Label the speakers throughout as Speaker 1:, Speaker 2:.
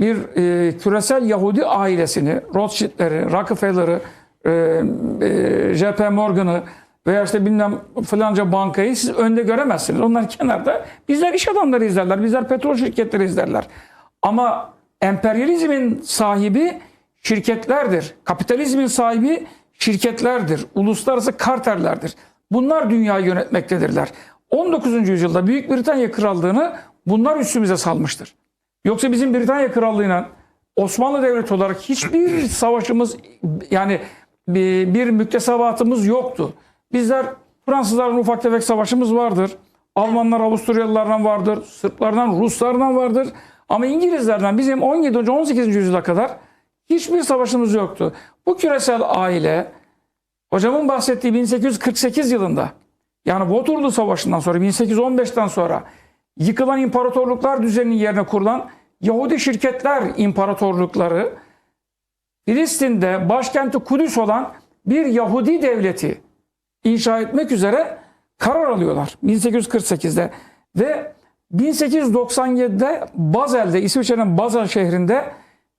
Speaker 1: bir e, küresel Yahudi ailesini, Rothschild'leri, Rockefeller'ı, e, e, JP Morgan'ı veya işte bilmem falanca bankayı siz önde göremezsiniz. Onlar kenarda. Bizler iş adamları izlerler. Bizler petrol şirketleri izlerler. Ama emperyalizmin sahibi şirketlerdir. Kapitalizmin sahibi şirketlerdir. Uluslararası kartellerdir. Bunlar dünyayı yönetmektedirler. 19. yüzyılda Büyük Britanya Krallığı'nı bunlar üstümüze salmıştır. Yoksa bizim Britanya Krallığı'yla Osmanlı Devleti olarak hiçbir savaşımız yani bir, müktesebatımız yoktu. Bizler Fransızlarla ufak tefek savaşımız vardır. Almanlar Avusturyalılardan vardır. Sırplardan, Ruslardan vardır. Ama İngilizlerden bizim 17. 18. yüzyıla kadar hiçbir savaşımız yoktu. Bu küresel aile hocamın bahsettiği 1848 yılında yani Waterloo Savaşı'ndan sonra 1815'ten sonra yıkılan imparatorluklar düzeninin yerine kurulan Yahudi şirketler imparatorlukları Filistin'de başkenti Kudüs olan bir Yahudi devleti inşa etmek üzere karar alıyorlar 1848'de ve 1897'de Bazel'de İsviçre'nin Basel şehrinde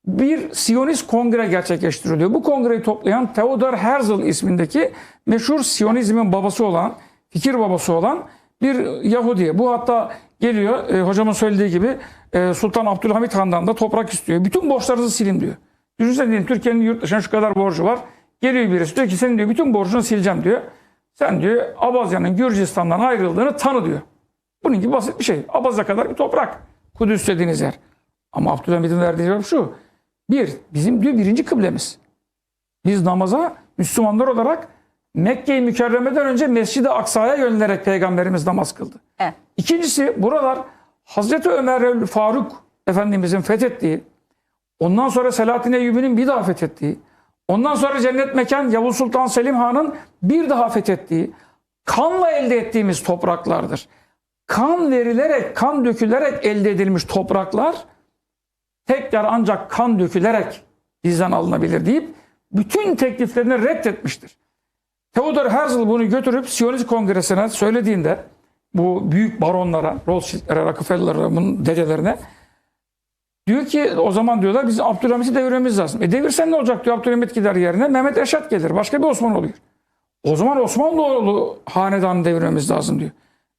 Speaker 1: bir Siyonist kongre gerçekleştiriliyor. Bu kongreyi toplayan Theodor Herzl ismindeki meşhur Siyonizmin babası olan, fikir babası olan bir Yahudi. Bu hatta geliyor e, hocamın söylediği gibi e, Sultan Abdülhamit Han'dan da toprak istiyor. Bütün borçlarınızı silin diyor. Düşünsene diyelim Türkiye'nin yurt dışına şu kadar borcu var. Geliyor birisi diyor ki senin diyor bütün borcunu sileceğim diyor. Sen diyor Abazya'nın Gürcistan'dan ayrıldığını tanı diyor. Bunun gibi basit bir şey. Abazya kadar bir toprak. Kudüs dediğiniz yer. Ama Abdülhamit'in verdiği cevap şu. Bir, bizim diyor birinci kıblemiz. Biz namaza Müslümanlar olarak Mekke-i Mükerreme'den önce Mescid-i Aksa'ya yönelerek Peygamberimiz namaz kıldı.
Speaker 2: Evet.
Speaker 1: İkincisi buralar Hazreti Ömer Faruk Efendimizin fethettiği, ondan sonra Selahattin Eyyubi'nin bir daha fethettiği, ondan sonra cennet mekan Yavuz Sultan Selim Han'ın bir daha fethettiği, kanla elde ettiğimiz topraklardır. Kan verilerek, kan dökülerek elde edilmiş topraklar tekrar ancak kan dökülerek bizden alınabilir deyip bütün tekliflerini reddetmiştir. Theodor Herzl bunu götürüp Siyonist Kongresi'ne söylediğinde bu büyük baronlara, Rothschild'lere, Rockefeller'ın dedelerine diyor ki o zaman diyorlar biz Abdülhamit'i devirmemiz lazım. E devirsen ne olacak diyor Abdülhamit gider yerine Mehmet Eşat gelir. Başka bir Osman oluyor. O zaman Osmanlıoğlu hanedanı devirmemiz lazım diyor.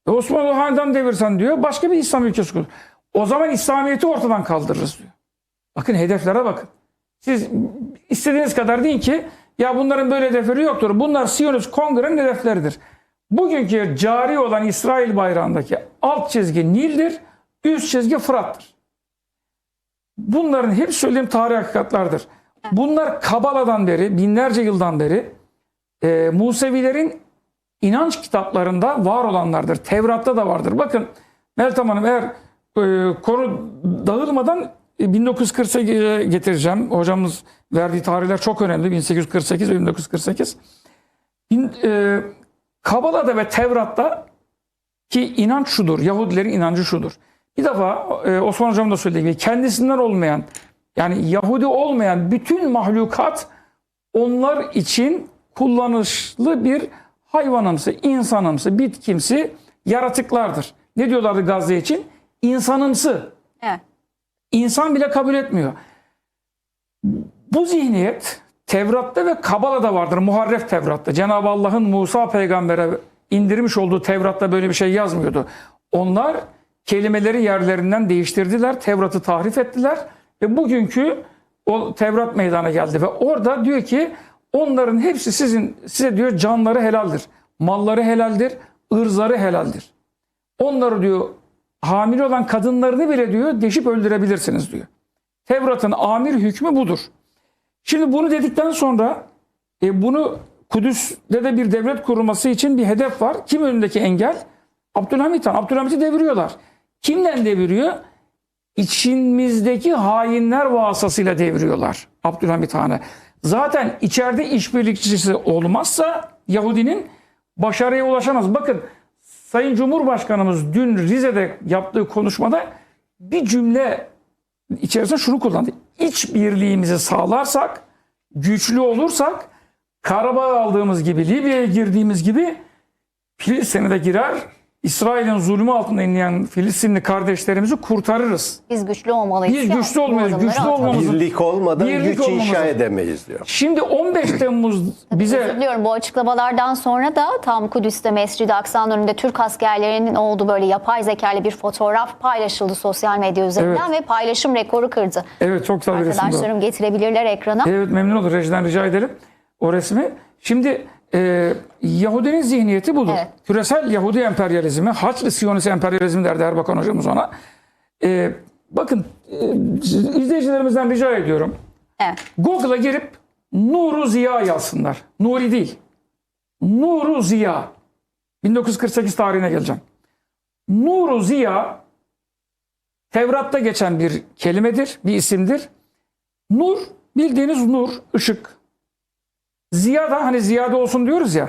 Speaker 1: E Osmanlı hanedanı devirsen diyor başka bir İslam ülkesi kurur. O zaman İslamiyet'i ortadan kaldırırız diyor. Bakın hedeflere bakın. Siz istediğiniz kadar deyin ki ya bunların böyle hedefleri yoktur. Bunlar Siyonist Kongre'nin hedefleridir. Bugünkü cari olan İsrail bayrağındaki alt çizgi Nil'dir, üst çizgi Fırat'tır. Bunların hep söylediğim tarih hakikatlardır. Bunlar Kabala'dan beri, binlerce yıldan beri e, Musevilerin inanç kitaplarında var olanlardır. Tevrat'ta da vardır. Bakın Meltem Hanım eğer e, konu dağılmadan 1948'e getireceğim. Hocamız verdiği tarihler çok önemli. 1848 ve 1948. Bin, e, Kabala'da ve Tevrat'ta ki inanç şudur. Yahudilerin inancı şudur. Bir defa e, Osman Hocam da söylediği gibi kendisinden olmayan yani Yahudi olmayan bütün mahlukat onlar için kullanışlı bir hayvanımsı, insanımsı, bitkimsi yaratıklardır. Ne diyorlardı Gazze için? İnsanımsı. İnsan bile kabul etmiyor. Bu zihniyet Tevrat'ta ve Kabala'da vardır. Muharref Tevrat'ta. Cenab-ı Allah'ın Musa peygambere indirmiş olduğu Tevrat'ta böyle bir şey yazmıyordu. Onlar kelimeleri yerlerinden değiştirdiler. Tevrat'ı tahrif ettiler. Ve bugünkü o Tevrat meydana geldi. Ve orada diyor ki onların hepsi sizin size diyor canları helaldir. Malları helaldir. ırzları helaldir. Onları diyor hamile olan kadınlarını bile diyor deşip öldürebilirsiniz diyor. Tevrat'ın amir hükmü budur. Şimdi bunu dedikten sonra e, bunu Kudüs'te de bir devlet kurulması için bir hedef var. Kim önündeki engel? Abdülhamit Han. Abdülhamit'i deviriyorlar. Kimden deviriyor? İçimizdeki hainler vasıtasıyla deviriyorlar Abdülhamit Han'ı. Zaten içeride işbirlikçisi olmazsa Yahudinin başarıya ulaşamaz. Bakın Sayın Cumhurbaşkanımız dün Rize'de yaptığı konuşmada bir cümle içerisinde şunu kullandı. İç birliğimizi sağlarsak, güçlü olursak, Karabağ aldığımız gibi, Libya'ya girdiğimiz gibi Filistin'e de girer, İsrail'in zulmü altında inleyen Filistinli kardeşlerimizi kurtarırız.
Speaker 2: Biz güçlü olmalıyız.
Speaker 1: Biz güçlü olmalıyız, güçlü olmamız-
Speaker 3: Birlik olmadan
Speaker 1: Birlik
Speaker 3: güç
Speaker 1: olmamız
Speaker 3: inşa edemeyiz diyor.
Speaker 1: Şimdi 15 Temmuz bize
Speaker 2: diliyorum bu açıklamalardan sonra da tam Kudüs'te Mescid-i Aksa'nın önünde Türk askerlerinin olduğu böyle yapay zekalı bir fotoğraf paylaşıldı sosyal medya üzerinden ve paylaşım rekoru kırdı.
Speaker 1: evet çok güzel bir resim.
Speaker 2: Arkadaşlarım getirebilirler ekrana.
Speaker 1: Evet memnun olur. Rejiden rica edelim o resmi. Şimdi e, Yahudinin zihniyeti budur.
Speaker 2: Evet.
Speaker 1: Küresel Yahudi emperyalizmi, Haçlı Siyonist emperyalizmi derdi Erbakan hocamız ona. E, bakın e, izleyicilerimizden rica ediyorum.
Speaker 2: Evet.
Speaker 1: Google'a girip Nuru Ziya yazsınlar. Nuri değil. Nuru Ziya. 1948 tarihine geleceğim. Nuru Ziya Tevrat'ta geçen bir kelimedir, bir isimdir. Nur bildiğiniz nur, ışık. Ziya da hani ziyade olsun diyoruz ya.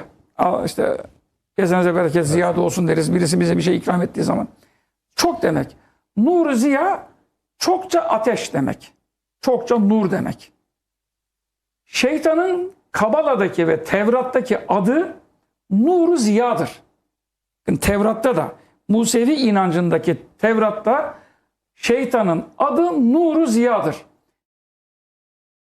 Speaker 1: İşte gezenize bereket ziyade olsun deriz. Birisi bize bir şey ikram ettiği zaman. Çok demek. Nur ziya çokça ateş demek. Çokça nur demek. Şeytanın Kabala'daki ve Tevrat'taki adı Nuru Ziya'dır. Bakın Tevrat'ta da Musevi inancındaki Tevrat'ta şeytanın adı Nuru Ziya'dır.